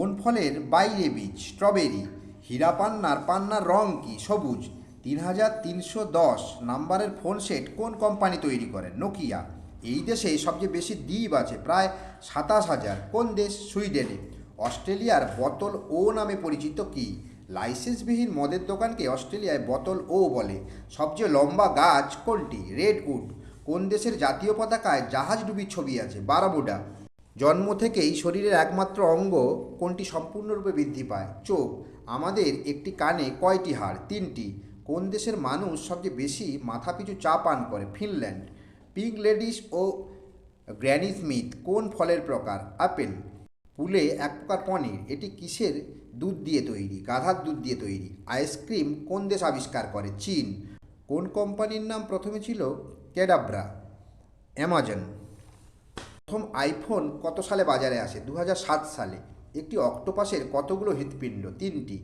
কোন ফলের বাইরে বীজ? স্ট্রবেরি হীরা পান্নার পান্নার রং কি? সবুজ। তিন হাজার তিনশো দশ নাম্বারের ফোন সেট কোন কোম্পানি তৈরি করে? নোকিয়া। এই দেশে সবচেয়ে বেশি দ্বীপ আছে, প্রায় সাতাশ হাজার। কোন দেশ? সুইডেনে। অস্ট্রেলিয়ার বোতল ও নামে পরিচিত কি? লাইসেন্সবিহীন মদের দোকানকে অস্ট্রেলিয়ায় বোতল ও বলে। সবচেয়ে লম্বা গাছ কোনটি? রেডউড। কোন দেশের জাতীয় পতাকায় জাহাজ ডুবির ছবি আছে? বারামুডা। জন্ম থেকেই শরীরের একমাত্র অঙ্গ কোনটি সম্পূর্ণরূপে বৃদ্ধি পায়? চোখ। আমাদের একটি কানে কয়টি হাড়? তিনটি। কোন দেশের মানুষ সবচেয়ে বেশি মাথাপিছু চা পান করে? ফিনল্যান্ড। পিঙ্ক লেডিস ও গ্র্যানি স্মিথ কোন ফলের প্রকার? আপেল। পুলে এক প্রকার পনির। এটি কিসের দুধ দিয়ে তৈরি? গাধার দুধ দিয়ে তৈরি। আইসক্রিম কোন দেশ আবিষ্কার করে? চীন। কোন কোম্পানির নাম প্রথমে ছিল ক্যাডাব্রা? অ্যামাজন। প্রথম আইফোন কত সালে বাজারে আসে? দু হাজার সাত সালে। একটি অক্টোপাসের কতগুলো হৃৎপিণ্ড? তিনটি।